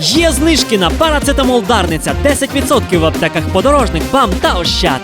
Є знижки на парацетамол Дарниця 10% в аптеках подорожник, БАМ та Ощад.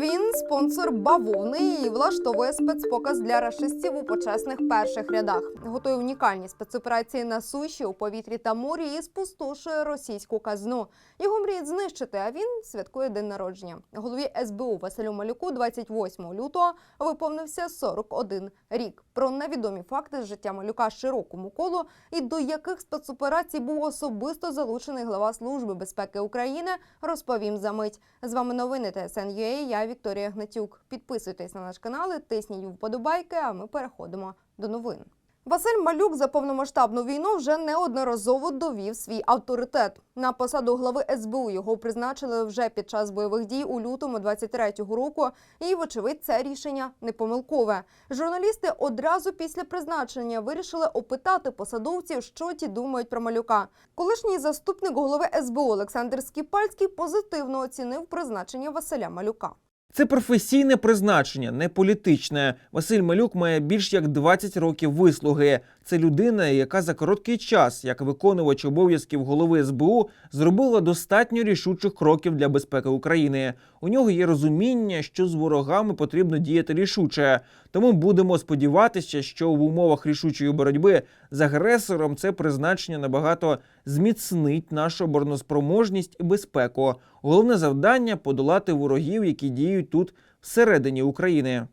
Він спонсор бавовни і влаштовує спецпоказ для рашистів у почесних перших рядах. Готує унікальні спецоперації на суші, у повітрі та морі і спустошує російську казну. Його мріють знищити, а він святкує день народження. Голові СБУ Василю Малюку 28 лютого виповнився 41 рік. Про невідомі факти з життя Малюка широкому колу і до яких спецоперацій був особисто залучений глава Служби безпеки України, розповім за мить. З вами новини ТСН.UA, я Вікторія Гнатюк. Підписуйтесь на наш канал, і тисніть вподобайки, а ми переходимо до новин. Василь Малюк за повномасштабну війну вже неодноразово довів свій авторитет. На посаду глави СБУ його призначили вже під час бойових дій у лютому 23-го року. І, вочевидь, це рішення не помилкове. Журналісти одразу після призначення вирішили опитати посадовців, що ті думають про малюка. Колишній заступник голови СБУ Олександр Скіпальський позитивно оцінив призначення Василя Малюка. Це професійне призначення, не політичне. Василь Малюк має більш як 20 років вислуги. Це людина, яка за короткий час, як виконувач обов'язків голови СБУ, зробила достатньо рішучих кроків для безпеки України. У нього є розуміння, що з ворогами потрібно діяти рішуче. Тому будемо сподіватися, що в умовах рішучої боротьби з агресором це призначення набагато зміцнить нашу обороноспроможність і безпеку. Головне завдання подолати ворогів, які діють тут всередині України.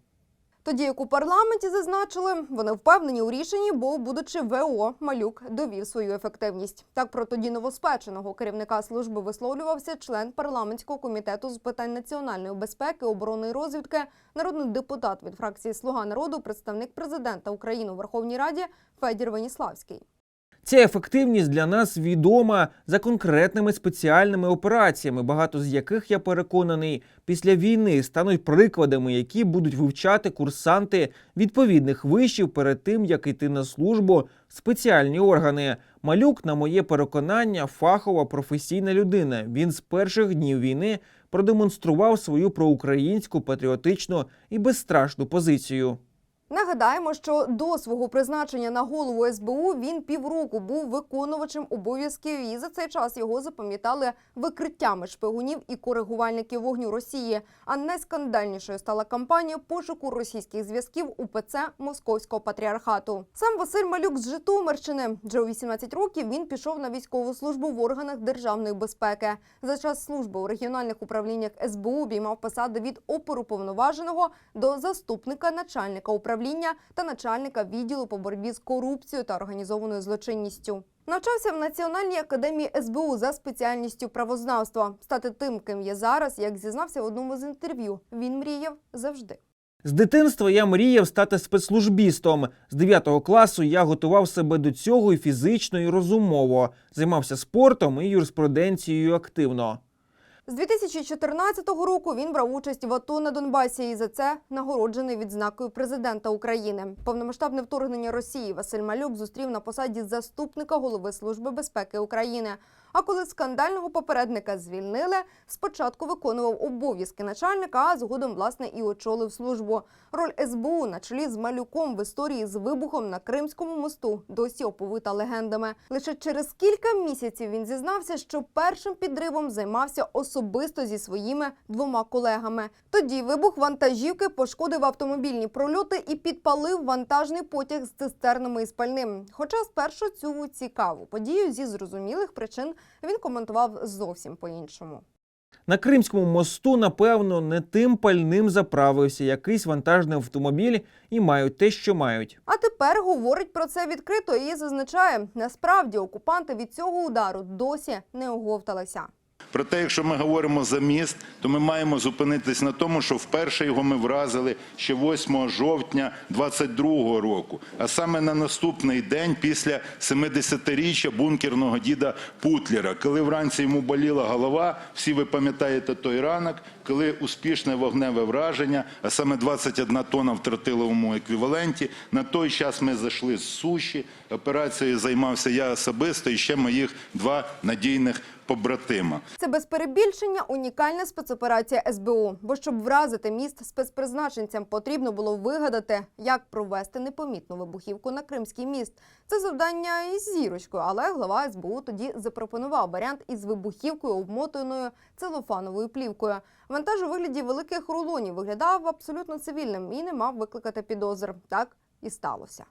Тоді як у парламенті зазначили, вони впевнені у рішенні, бо, будучи ВО, малюк довів свою ефективність. Так про тоді новоспеченого керівника служби висловлювався член парламентського комітету з питань національної безпеки, оборони і розвідки, народний депутат від фракції Слуга народу, представник президента України у Верховній Раді Федір Веніславський. Ця ефективність для нас відома за конкретними спеціальними операціями, багато з яких я переконаний після війни стануть прикладами, які будуть вивчати курсанти відповідних вишів перед тим, як йти на службу в спеціальні органи. Малюк, на моє переконання, фахова професійна людина. Він з перших днів війни продемонстрував свою проукраїнську патріотичну і безстрашну позицію. Нагадаємо, що до свого призначення на голову СБУ він півроку був виконувачем обов'язків, і за цей час його запам'ятали викриттями шпигунів і коригувальників вогню Росії. А найскандальнішою стала кампанія пошуку російських зв'язків УПЦ Московського патріархату. Сам Василь Малюк з Житомирщини. Вже у 18 років він пішов на військову службу в органах державної безпеки. За час служби у регіональних управліннях СБУ обіймав посади від оперуповноваженого до заступника начальника управління та начальника відділу по боротьбі з корупцією та організованою злочинністю. Навчався в Національній академії СБУ за спеціальністю правознавства. Стати тим, ким є зараз, як зізнався в одному з інтерв'ю. Він мріяв завжди. З дитинства я мріяв стати спецслужбістом. З 9 класу я готував себе до цього і фізично, і розумово. Займався спортом і юриспруденцією активно. З 2014 року він брав участь в АТО на Донбасі і за це нагороджений відзнакою президента України. Повномасштабне вторгнення Росії Василь Малюк зустрів на посаді заступника голови Служби безпеки України. А коли скандального попередника звільнили, спочатку виконував обов'язки начальника, а згодом власне і очолив службу. Роль СБУ на чолі з малюком в історії з вибухом на Кримському мосту досі оповита легендами. Лише через кілька місяців він зізнався, що першим підривом займався особисто зі своїми двома колегами. Тоді вибух вантажівки пошкодив автомобільні прольоти і підпалив вантажний потяг з цистернами і спальним. Хоча спершу цю цікаву подію зі зрозумілих причин він коментував зовсім по-іншому. На Кримському мосту, напевно, не тим пальним заправився якийсь вантажний автомобіль і мають те, що мають. А тепер говорить про це відкрито і зазначає, насправді окупанти від цього удару досі не оговталися. Проте, якщо ми говоримо за міст, то ми маємо зупинитись на тому, що вперше його ми вразили ще 8 жовтня 22-го року, а саме на наступний день після 70-річчя бункерного діда Путлера, коли вранці йому боліла голова. Всі ви пам'ятаєте той ранок, коли успішне вогневе враження, а саме 21 тонна в тротиловому еквіваленті. На той час ми зайшли з суші. Операцією займався я особисто і ще моїх два надійних побратима. Це без перебільшення унікальна спецоперація СБУ. Бо щоб вразити міст спецпризначенцям, потрібно було вигадати, як провести непомітну вибухівку на Кримський міст. Це завдання із зірочкою, але глава СБУ тоді запропонував варіант із вибухівкою, обмотаною целофановою плівкою. Вантаж у вигляді великих рулонів виглядав абсолютно цивільним і не мав викликати підозр. Так і сталося.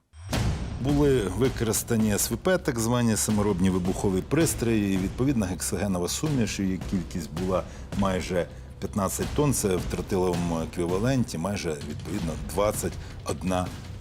Були використані СВП, так звані саморобні вибухові пристрої. І відповідна гексогенова суміш, її кількість була майже 15 тонн. Це в тротиловому еквіваленті, майже відповідно 21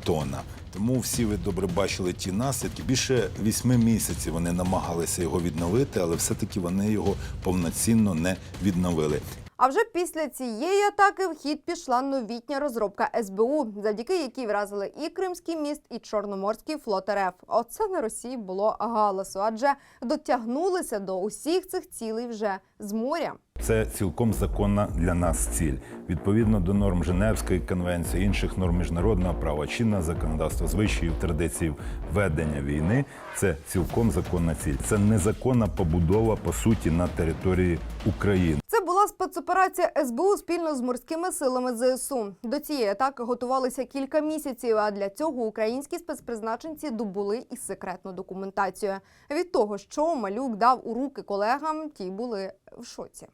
тонна. Тому всі ви добре бачили ті наслідки. Більше вісьми місяців вони намагалися його відновити, але все-таки вони його повноцінно не відновили. А вже після цієї атаки в хід пішла новітня розробка СБУ, завдяки якій вразили і Кримський міст, і Чорноморський флот РФ. Оце на Росії було галасу, адже дотягнулися до усіх цих цілей вже з моря. Це цілком законна для нас ціль. Відповідно до норм Женевської конвенції, інших норм міжнародного права, чинного законодавства, звичаїв, традицій ведення війни. Це цілком законна ціль. Це незаконна побудова по суті на території України. Це була спецоперація СБУ спільно з морськими силами ЗСУ. До цієї атаки готувалися кілька місяців. А для цього українські спецпризначенці добули і секретну документацію. Від того, що малюк дав у руки колегам, ті були в шоці.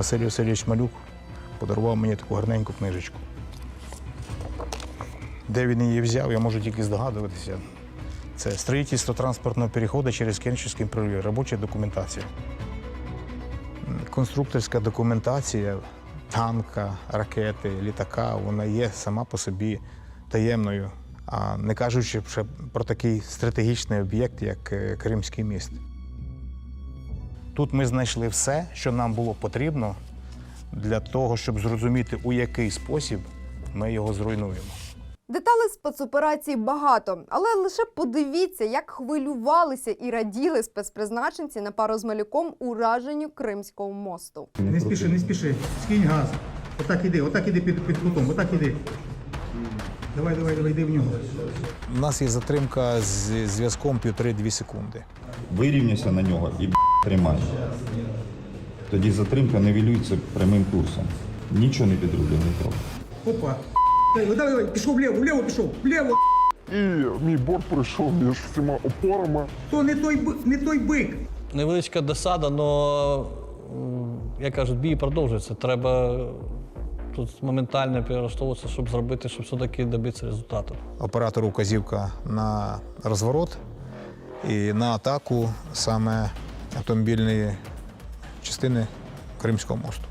Василь Васильович Малюк подарував мені таку гарненьку книжечку. Де він її взяв, я можу тільки здогадуватися. Це строїтельство транспортного переходу через Кенчівський пролив, робоча документація. Конструкторська документація танка, ракети, літака, вона є сама по собі таємною, а не кажучи про такий стратегічний об'єкт, як е, Кримський міст. Тут ми знайшли все, що нам було потрібно для того, щоб зрозуміти, у який спосіб ми його зруйнуємо. Деталей спецоперації багато, але лише подивіться, як хвилювалися і раділи спецпризначенці на пару з малюком ураженню Кримського мосту. Не спіши, не спіши. Скинь газ. Отак іди, отак іди під, під кутом, отак іди. Давай, давай, давай, йди в нього. У нас є затримка з зв'язком 1,5-2 секунди. вирівняйся на нього і б**, Тоді затримка нивелюється прямим курсом. Нічого не підроблений крок. Опа. Давай, давай, давай, пішов вліво, вліво пішов, вліво. І мій борт пройшов між всіма опорами. То не той, би- не той бик. Невеличка досада, але, як кажуть, бій продовжується. Треба тут моментально перелаштовуватися, щоб зробити, щоб все-таки добитися результату. Оператору вказівка на розворот і на атаку саме автомобільної частини Кримського мосту.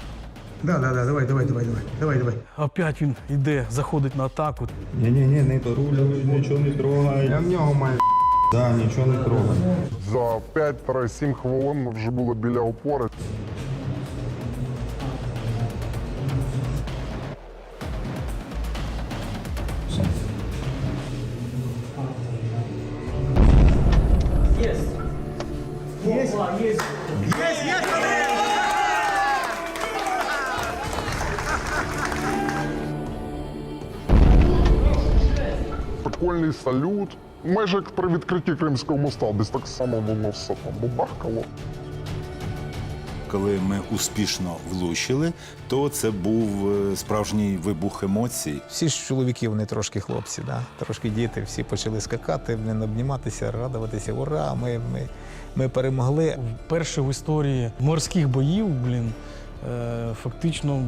Да, да, да, давай, давай, давай, давай, давай, давай. Опять він йде, заходить на атаку. Ні-ні-ні, не то руля, нічого не трогай. Я в нього маю. Да, нічого не трогай. За 5-7 хвилин ми вже були біля опори. Салют. Майже як при відкритті Кримського моста, десь так само воно все там бабахкало. Коли ми успішно влучили, то це був е, справжній вибух емоцій. Всі ж чоловіки, вони трошки хлопці, да? трошки діти, всі почали скакати, обніматися, радуватися. Ура! Ми, ми, ми перемогли. Вперше в історії морських боїв, блін, е, фактично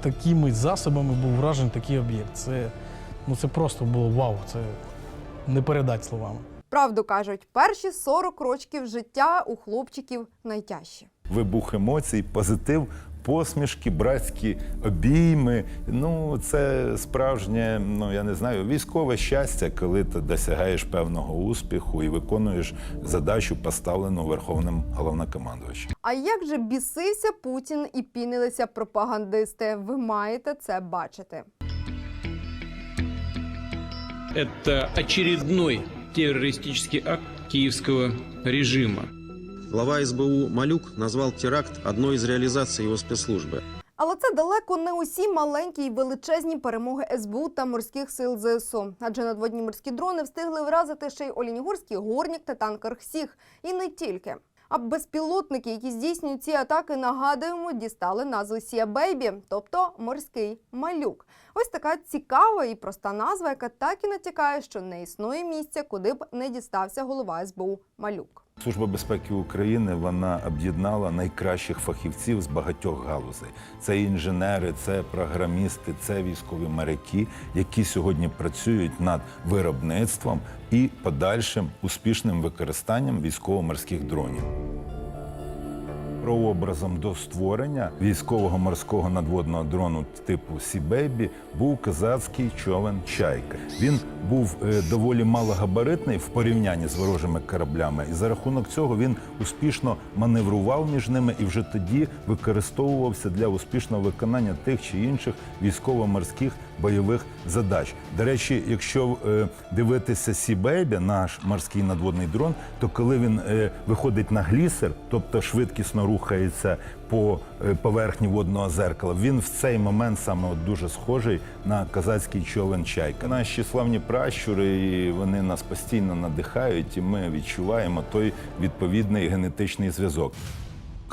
такими засобами був вражений такий об'єкт. Це, ну, це просто було вау, це не передати словами. Правду кажуть, перші 40 років життя у хлопчиків найтяжчі. Вибух емоцій, позитив, посмішки, братські обійми. Ну, це справжнє, ну я не знаю, військове щастя, коли ти досягаєш певного успіху і виконуєш задачу, поставлену верховним головнокомандувачем. А як же бісився Путін і пінилися пропагандисти? Ви маєте це бачити. Это очередной террористический акт киевского режима. Глава СБУ Малюк назвал теракт одной из реализаций его спецслужбы. Але це далеко не усі маленькі й величезні перемоги СБУ та морських сил ЗСУ. Адже надводні морські дрони встигли вразити ще й Олінігорський горнік та танкер Хсіх. І не тільки. А безпілотники, які здійснюють ці атаки, нагадуємо, дістали назву Сія Бейбі, тобто морський малюк. Ось така цікава і проста назва, яка так і натякає, що не існує місця, куди б не дістався голова СБУ малюк. Служба безпеки України вона об'єднала найкращих фахівців з багатьох галузей. Це інженери, це програмісти, це військові моряки, які сьогодні працюють над виробництвом і подальшим успішним використанням військово-морських дронів. Прообразом до створення військового морського надводного дрону типу Сі-Бейбі був козацький човен Чайка. Він був е, доволі малогабаритний в порівнянні з ворожими кораблями, і за рахунок цього він успішно маневрував між ними і вже тоді використовувався для успішного виконання тих чи інших військово-морських бойових задач. До речі, якщо е, дивитися Сі-Бейбі, наш морський надводний дрон, то коли він е, виходить на глісер, тобто швидкісно рухається по е, поверхні водного зеркала, він в цей момент саме от дуже схожий на казацький човен чайка. Наші славні пращури, і вони нас постійно надихають, і ми відчуваємо той відповідний генетичний зв'язок.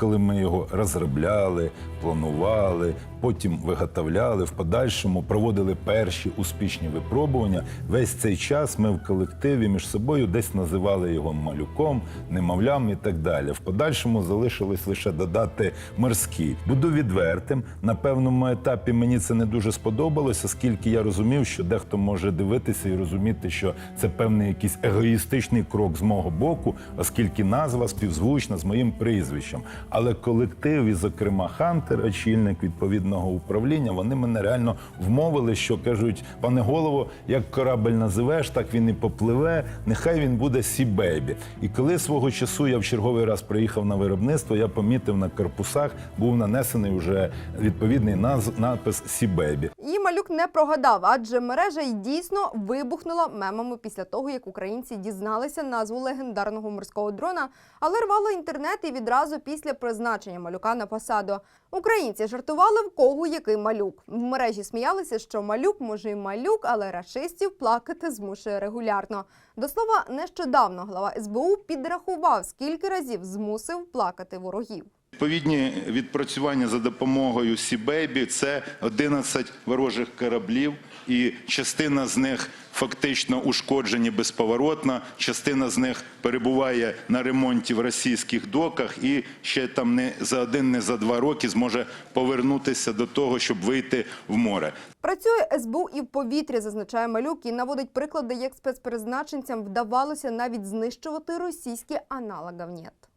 Коли ми його розробляли, планували, потім виготовляли, в подальшому проводили перші успішні випробування. Весь цей час ми в колективі між собою десь називали його малюком, немовлям і так далі. В подальшому залишилось лише додати морський. Буду відвертим. На певному етапі мені це не дуже сподобалося, оскільки я розумів, що дехто може дивитися і розуміти, що це певний якийсь егоїстичний крок з мого боку, оскільки назва співзвучна з моїм прізвищем. Але колектив, і, зокрема, Хантер, очільник відповідного управління, вони мене реально вмовили, що кажуть, пане голово, як корабель називеш, так він і попливе. Нехай він буде Сі-Бейбі. І коли свого часу я в черговий раз приїхав на виробництво, я помітив на корпусах був нанесений вже відповідний наз- надпис Сі-Бейбі. І малюк не прогадав, адже мережа й дійсно вибухнула мемами після того, як українці дізналися назву легендарного морського дрона, але рвало інтернет і відразу після призначення малюка на посаду. Українці жартували в кого який малюк. В мережі сміялися, що малюк може й малюк, але рашистів плакати змушує регулярно. До слова, нещодавно глава СБУ підрахував, скільки разів змусив плакати ворогів. Відповідні відпрацювання за допомогою Сі-Бейбі – це 11 ворожих кораблів, і частина з них фактично ушкоджені безповоротно, частина з них перебуває на ремонті в російських доках і ще там не за один, не за два роки зможе повернутися до того, щоб вийти в море. Працює СБУ і в повітрі, зазначає малюк, і наводить приклади, як спецпризначенцям вдавалося навіть знищувати російські аналогів НЕТ.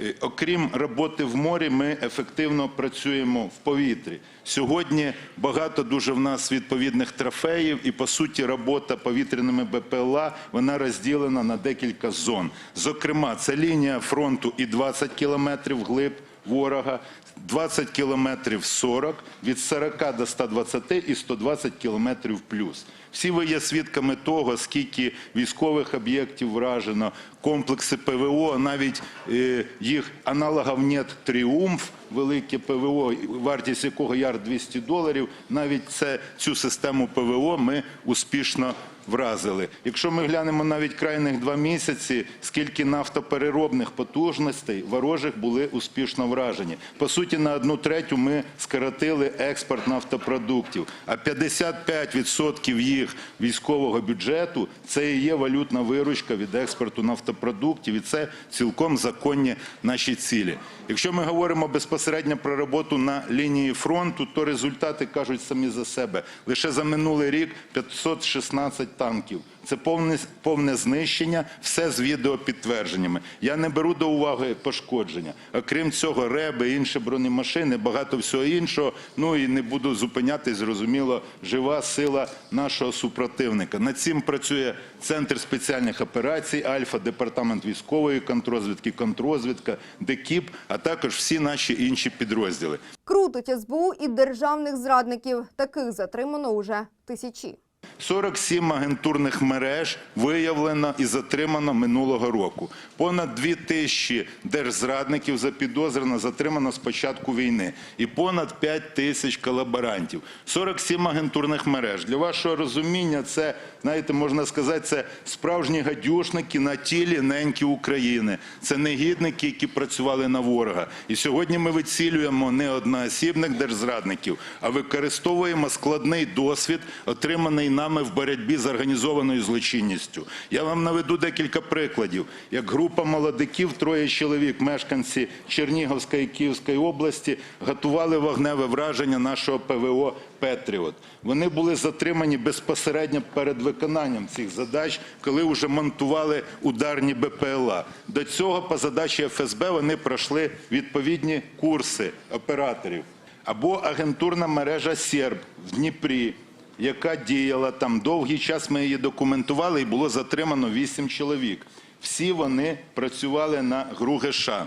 Е, Окрім роботи в морі, ми ефективно працюємо в повітрі. Сьогодні багато дуже в нас відповідних трофеїв, і по суті робота повітряними БПЛА вона розділена на декілька зон. Зокрема, це лінія фронту і 20 кілометрів глиб ворога, 20 кілометрів 40, від 40 до 120 і 120 кілометрів плюс. Всі ви є свідками того, скільки військових об'єктів вражено, комплекси ПВО, навіть е, їх аналогів нет «Тріумф», велике ПВО, вартість якого ярд 200 доларів, навіть це, цю систему ПВО ми успішно вразили. Якщо ми глянемо навіть крайних два місяці, скільки нафтопереробних потужностей ворожих були успішно вражені. По суті, на одну третю ми скоротили експорт нафтопродуктів, а 55% їх військового бюджету це і є валютна виручка від експорту нафтопродуктів, і це цілком законні наші цілі. Якщо ми говоримо безпосередньо про роботу на лінії фронту, то результати кажуть самі за себе. Лише за минулий рік 516 танків. Це повне, повне знищення, все з відеопідтвердженнями. Я не беру до уваги пошкодження. Окрім цього, реби, інші бронемашини, багато всього іншого. Ну і не буду зупинятись, зрозуміло, жива сила нашого супротивника. Над цим працює Центр спеціальних операцій, Альфа, Департамент військової контрозвідки, контрозвідка, ДЕКІП, а також всі наші інші підрозділи. Крутить СБУ і державних зрадників. Таких затримано уже тисячі. 47 агентурних мереж виявлено і затримано минулого року. Понад 2 тисячі держзрадників запідозрено, затримано з початку війни. І понад 5 тисяч колаборантів. 47 агентурних мереж. Для вашого розуміння, це, знаєте, можна сказати, це справжні гадюшники на тілі неньки України. Це негідники, які працювали на ворога. І сьогодні ми вицілюємо не одноосібних держзрадників, а використовуємо складний досвід, отриманий нами в боротьбі з організованою злочинністю. Я вам наведу декілька прикладів. Як група молодиків, троє чоловік, мешканці Чернігівської і Київської області, готували вогневе враження нашого ПВО Петріот. Вони були затримані безпосередньо перед виконанням цих задач, коли вже монтували ударні БПЛА. До цього по задачі ФСБ вони пройшли відповідні курси операторів. Або агентурна мережа Серб в Дніпрі, яка діяла там довгий час. Ми її документували і було затримано 8 чоловік. Всі вони працювали на ГРУ-ГШ.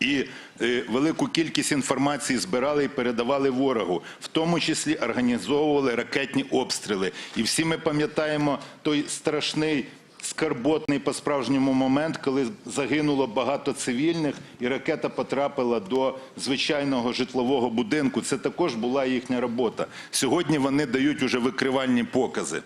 І е, велику кількість інформації збирали і передавали ворогу, в тому числі організовували ракетні обстріли. І всі ми пам'ятаємо той страшний. Скарботний по справжньому момент, коли загинуло багато цивільних, і ракета потрапила до звичайного житлового будинку. Це також була їхня робота. Сьогодні вони дають уже викривальні покази.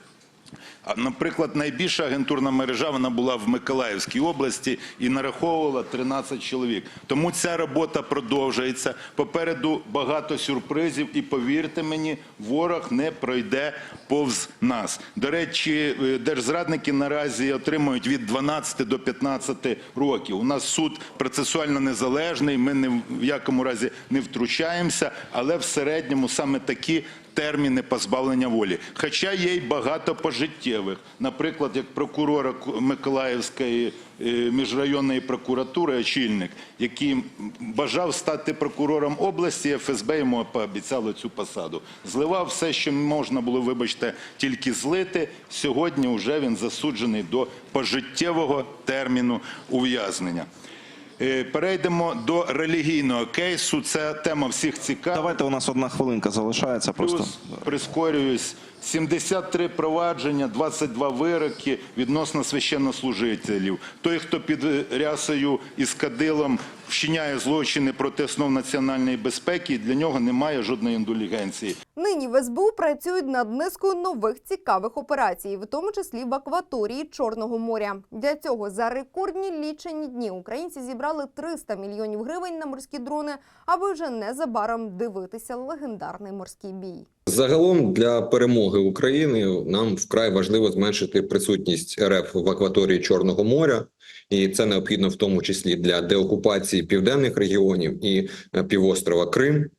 Наприклад, найбільша агентурна мережа вона була в Миколаївській області і нараховувала 13 чоловік. Тому ця робота продовжується. Попереду багато сюрпризів, і повірте мені, ворог не пройде повз нас. До речі, е, держзрадники наразі отримують від 12 до 15 років. У нас суд процесуально незалежний. Ми ні в якому разі не втручаємося, але в середньому саме такі терміни позбавлення волі. Хоча є й багато пожиттєвих. Наприклад, як прокурора Миколаївської е, міжрайонної прокуратури, очільник, який бажав стати прокурором області, ФСБ йому пообіцяло цю посаду. Зливав все, що можна було, вибачте, тільки злити. Сьогодні вже він засуджений до пожиттєвого терміну ув'язнення. Е, Перейдемо до релігійного кейсу. Це тема всіх цікава. Давайте у нас одна хвилинка залишається. Просто Плюс прискорююсь. 73 провадження, 22 вироки відносно священнослужителів. Той, хто під рясою і з кадилом вчиняє злочини проти основ національної безпеки, для нього немає жодної індулігенції. Нині в СБУ працюють над низкою нових цікавих операцій, в тому числі в акваторії Чорного моря. Для цього за рекордні лічені дні українці зібрали 300 мільйонів гривень на морські дрони, аби вже незабаром дивитися легендарний морський бій. Загалом для перемоги України нам вкрай важливо зменшити присутність РФ в акваторії Чорного моря, і це необхідно в тому числі для деокупації південних регіонів і е, півострова Крим.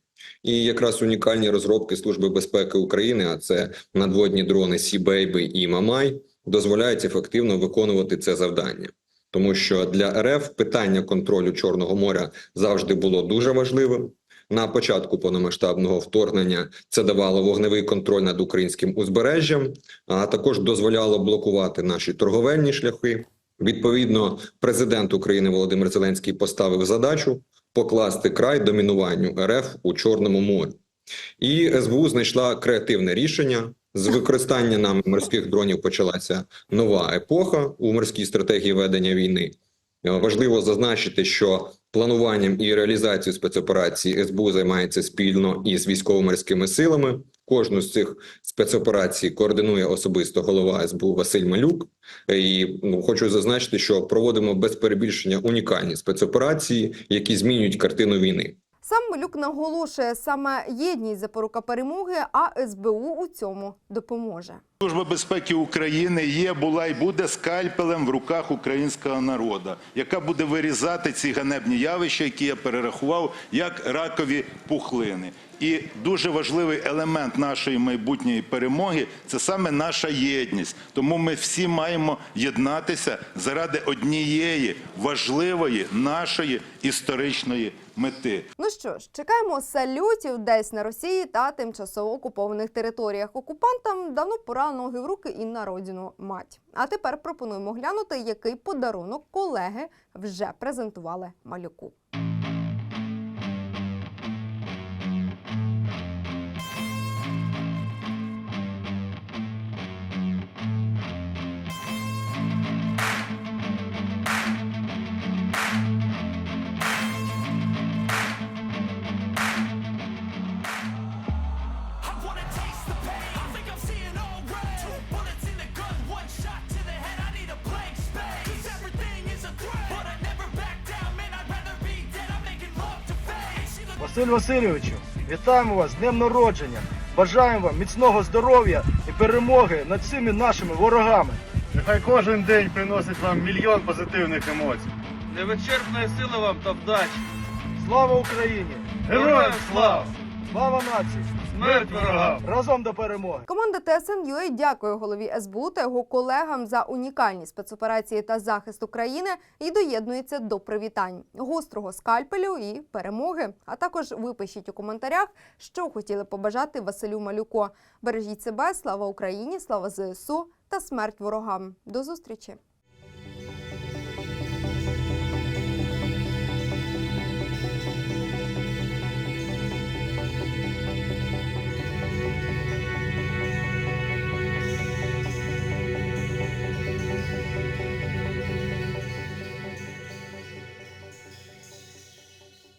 І якраз унікальні розробки Служби безпеки України, а це надводні дрони Сі-Бейби і Мамай, дозволяють ефективно виконувати це завдання. Тому що для РФ питання контролю Чорного моря завжди було дуже важливим. На початку повномасштабного вторгнення це давало вогневий контроль над українським узбережжям, а також дозволяло блокувати наші торговельні шляхи. Відповідно, президент України Володимир Зеленський поставив задачу покласти край домінуванню РФ у Чорному морі. І СБУ знайшла креативне рішення. З використання нами морських дронів почалася нова епоха у морській стратегії ведення війни. Важливо зазначити, що плануванням і реалізацією спецоперації СБУ займається спільно із військово-морськими силами. Кожну з цих спецоперацій координує особисто голова СБУ Василь Малюк. І ну, хочу зазначити, що проводимо без перебільшення унікальні спецоперації, які змінюють картину війни. Сам Малюк наголошує, саме єдність запорука перемоги, а СБУ у цьому допоможе. Служба безпеки України є, була і буде скальпелем в руках українського народу, яка буде вирізати ці ганебні явища, які я перерахував, як ракові пухлини. І дуже важливий елемент нашої майбутньої перемоги це саме наша єдність. Тому ми всі маємо єднатися заради однієї важливої нашої історичної мети. Ну що ж, чекаємо салютів десь на Росії та тимчасово окупованих територіях. Окупантам давно пора ноги в руки і на родину мать. А тепер пропонуємо глянути, який подарунок колеги вже презентували малюку. Василь Васильовичу, вітаємо вас з днем народження. Бажаємо вам міцного здоров'я і перемоги над всіми нашими ворогами. Нехай кожен день приносить вам мільйон позитивних емоцій. Невичерпної сили вам та вдачі. Слава Україні! Героям слава! Слава нації! Смерть ворогам! Разом до перемоги! Команда ТСН.UA дякує голові СБУ та його колегам за унікальні спецоперації та захист України і доєднується до привітань гострого скальпелю і перемоги. А також випишіть у коментарях, що хотіли побажати Василю Малюко. Бережіть себе, слава Україні, слава ЗСУ та смерть ворогам. До зустрічі!